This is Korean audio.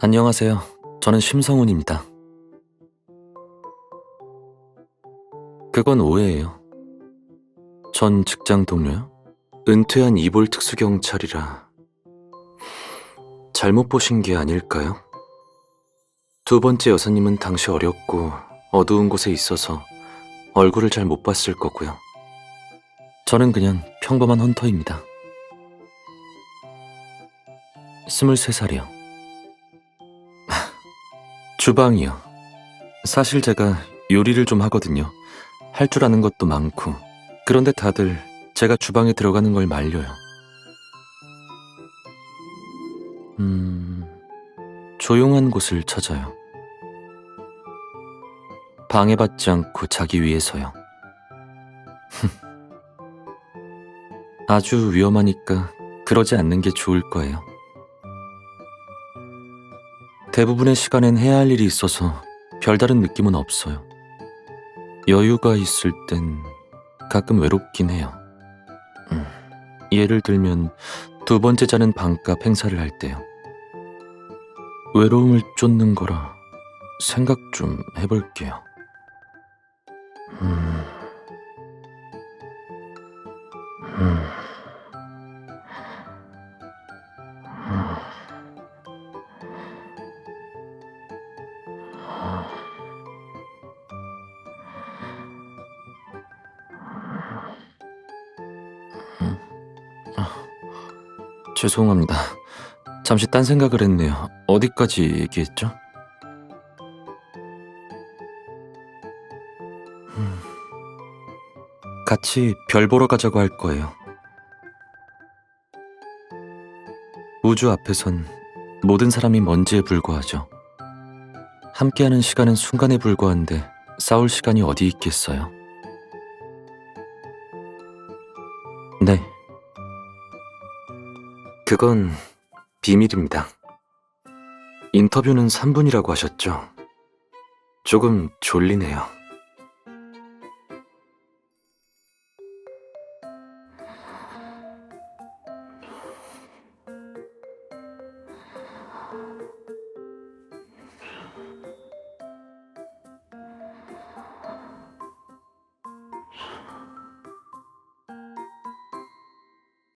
안녕하세요. 저는 심성훈입니다. 그건 오해예요. 전 직장 동료요? 은퇴한 이볼 특수경찰이라 잘못 보신 게 아닐까요? 두 번째 여사님은 당시 어렸고 어두운 곳에 있어서 얼굴을 잘 못 봤을 거고요. 저는 그냥 평범한 헌터입니다. 23살이요. 주방이요. 사실 제가 요리를 좀 하거든요. 할 줄 아는 것도 많고. 그런데 다들 제가 주방에 들어가는 걸 말려요. 음, 조용한 곳을 찾아요. 방해받지 않고 자기 위해서요. 아주 위험하니까 그러지 않는 게 좋을 거예요. 대부분의 시간엔 해야 할 일이 있어서 별다른 느낌은 없어요. 여유가 있을 땐 가끔 외롭긴 해요. 음, 예를 들면 두 번째 자는 방값 행사를 할 때요. 외로움을 쫓는 거라 생각 좀 해볼게요. 음, 음, 죄송합니다. 잠시 딴 생각을 했네요. 어디까지 얘기했죠? 음. 같이 별 보러 가자고 할 거예요. 우주 앞에선 모든 사람이 먼지에 불과하죠. 함께하는 시간은 순간에 불과한데 싸울 시간이 어디 있겠어요? 네. 그건 비밀입니다. 인터뷰는 3분이라고 하셨죠? 조금 졸리네요.